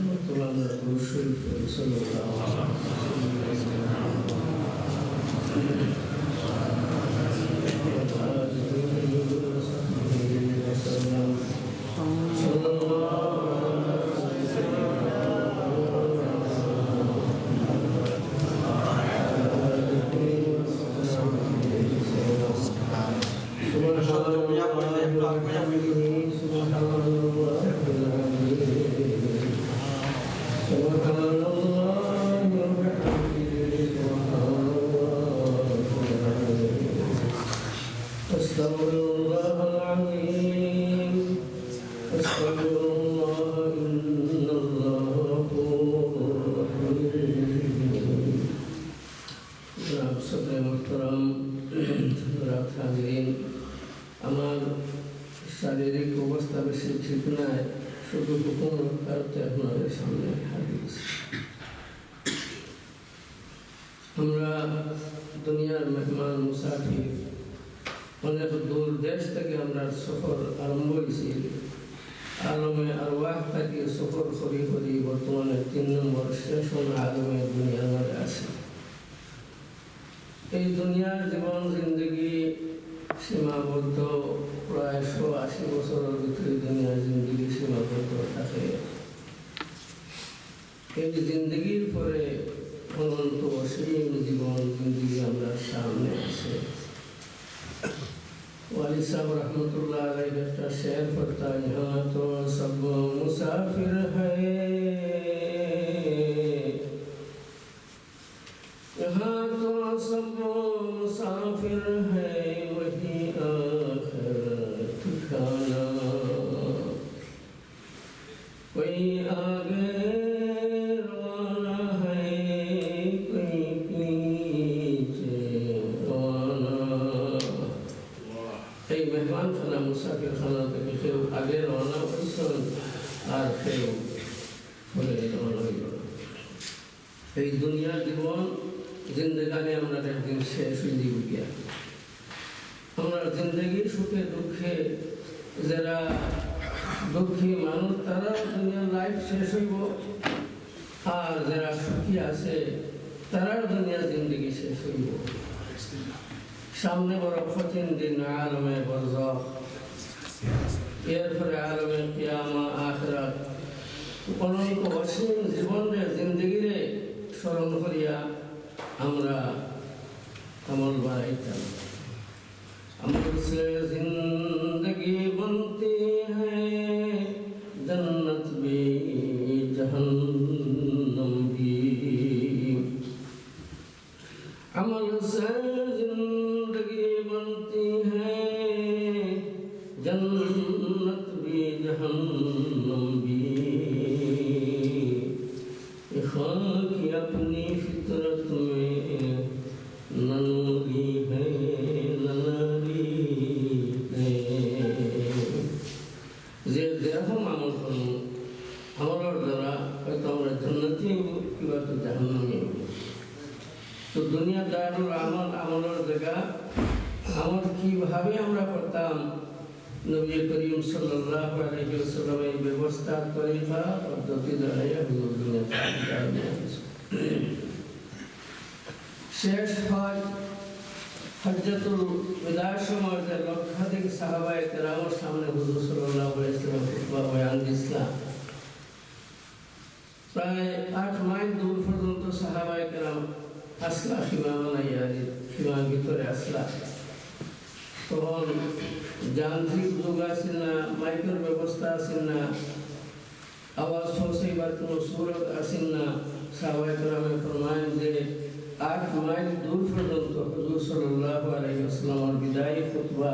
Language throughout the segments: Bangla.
我们多年来，不屈不挠。আমার শারীরিক অবস্থা বেশি ঠিক নয় শুধু হুকুম কারতে আপনাদের সামনে হাজির আমরা দুনিয়ার মেহমান মুসাফির অনেক দূর দেশ থেকে আমরা সফর আরম্ভ হয়েছি আলমে আরওয়াহ তাকে সফর করি করি বর্তমানে তিন নম্বর স্টেশন আলমে দুনিয়া ঘরে আছে। এই দুনিয়ার জীবন, জিন্দগি সীমাবদ্ধ, প্রায় শো আশি বছরের ভিতরে দুনিয়ার জিন্দগি সীমাবদ্ধ থাকে। এই জিন্দগির পরে অনন্ত অসীম জীবন, জিন্দগি আমরা সামনে আছে। ওয়ালি সাহেব রহমতুল্লাহ আলাই একটা শেয়ার করতাম أستغفر আর হইল এই দুনিয়ার জীবন জিন্দগানি আমরা একদিন শেষ হয়ে দিব গিয়া আমরা জিন্দগি, সুখে, দুঃখে, যারা দুঃখী মানুষ, তারা দুনিয়ার লাইফ শেষ হইব। আর যারা সুখী আছে তারার দুনিয়ার জিন্দগি শেষ হইব। সামনে বড় কঠিন দিন, আলমে বরজখ এরপরে আলমে কিয়ামা, আখরাত। অনন্ত অসীম জীবনে জিন্দগিরে স্মরণ করিয়া আমরা আমল বাড়াইতাম। আমার জিন্দগি বনতি जन्नत भी जहन्नम भी ये खाकी अपनी फितरत में न नूरी है न नारी है যে যেরকম আমল করুন আমলের দ্বারা হয়তো আমরা জান্নাতি কিংবা তো জাহান্নামি হব তো দুনিয়া দারুল আমল আমলের জায়গা আমল কিভাবে আমরা করতাম নবী করিম সাল্লাল্লাহু আলাইহি ওয়াসাল্লাম এই ব্যবস্থা তরিকা পদ্ধতি দ্বারা হুজুর শেষ হয় হজরতুল বিদার সময় যে লক্ষাধিক সাহাবায়ে কেরামের সামনে হুজুর সাল্লাল্লাহু আলাইহি ওয়াসাল্লাম খুতবা বয়ান দিয়েছিলেন। প্রায় আট মাইল দূর পর্যন্ত সাহাবায়ে কেরাম আসলা সীমা বানাইয়া সীমার ভিতরে আসলা। তখন যান্ত্রিক যুগ আসেন না, মাইকের ব্যবস্থা আসেন না, আওয়াজ পৌঁছাইবার কোনো সুরত আসেন না। সাহাবায়ে কেরামে ফরমায়েন যে আট মাইল দূর পর্যন্ত হুজুর সাল্লাল্লাহু আলাইহি ওয়াসাল্লামের বিদায়ী খুতবা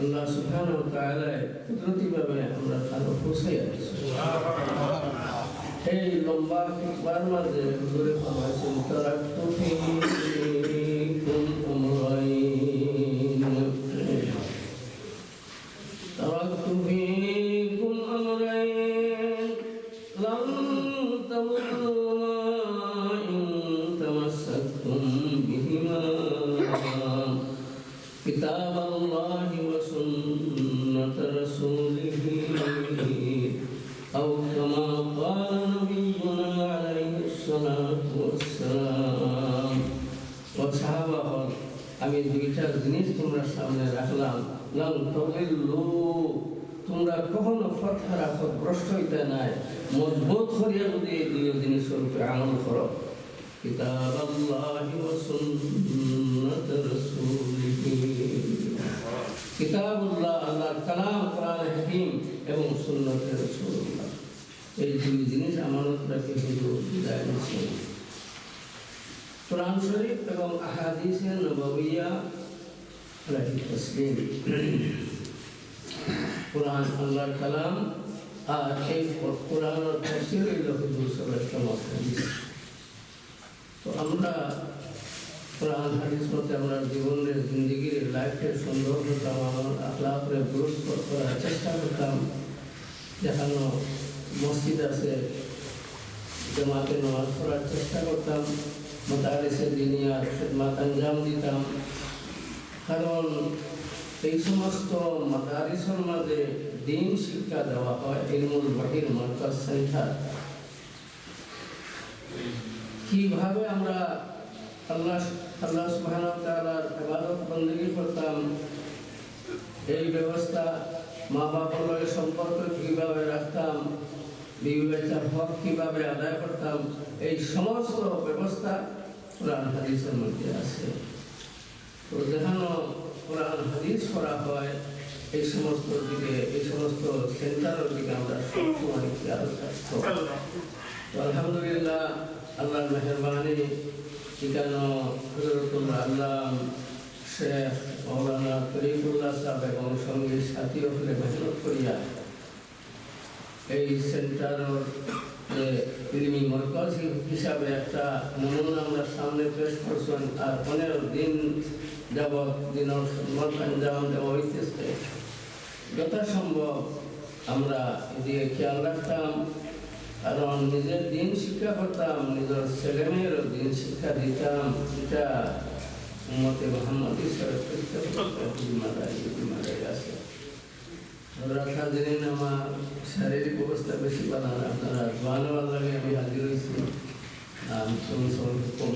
আল্লাহ সুবহানাহু ওয়া তাআলা কুদরতিভাবে আমরা কারও দিয়েছি। এই লম্বা খুতবার মাঝে হুজুরে ফরমাইছেন তারাক্তু الله وسنة رسوله أو كما قال نبينا عليه الصلاة والسلام وصحابه আমি দুইটা জিনিস তোমরা সামনে রাখলাম। লাল তবিল্লু তোমরা কখনো ফথা রাখো ভ্রষ্ট হইতে নাই। মজবুত করিয়া যদি এই দুই জিনিসের উপরে আমল করো। কিতাব আল্লাহ ওয়া সুন্নাত রাসূলিহি। আল্লাহর কালাম, কোরআন হাকিম এবং সুন্নতের এই দুই জিনিস কোরআন শরীফ এবং কোরআন আল্লাহর কালাম আর এই কোরআন তাফসীর তো আমরা কোরআন, হাদিস মতে আমরা জীবনের জিন্দগির লাইফের সুন্দর করতাম আমার আখলাপরে গুরুত্ব করার চেষ্টা করতাম যেখানে মসজিদ আছে জামাতে নামাজ পড়ার চেষ্টা করতাম মোতারিসে দিনিয়ার খেদমাত আঞ্জাম দিতাম কারণ এই সমস্ত মাদারিসের মাঝে দিন শিক্ষা দেওয়া হয় ইলমুল বাহির মার্কাজ সেন্টার কীভাবে আমরা আল্লাহ আল্লাহ সুবহানাহু ওয়া এই ব্যবস্থা মা বাবার সম্পর্ক কীভাবে রাখতাম বিবি বাচ্চার হক কীভাবে আদায় করতাম, এই সমস্ত ব্যবস্থা কোরআন হাদিসের মধ্যে আছে। তো যেখানে কোরআন হাদিস করা হয়, এই সমস্ত দিকে, এই সমস্ত সেন্টারের দিকে আমরা আলহামদুলিল্লাহ, আল্লাহর মেহরবানি ঠিকানো আল্লাহ মৌলানা তরিকুল্লাহ সাহেব এবং সঙ্গে সাথী হলে মেহনত করিয়া এই সেন্টারের ইলমি মরকজ হিসাবে একটা নমুনা আমরা সামনে পেশ করছেন, আর পনেরো দিন যাবৎ দিনের দেওয়া হইতেছে যথাসম্ভব আমরা এদিকে খেয়াল রাখতাম, কারণ নিজের দিন শিক্ষা করতাম, নিজের ছেলেমেয়েরও দিন শিক্ষা দিতাম, এটা উম্মতে মোহাম্মদ রাখা দিন আমার শারীরিক অবস্থা বেশি ভালো না আপনারা ভালো লাগে, আমি হাজির হয়েছি। আমি কম।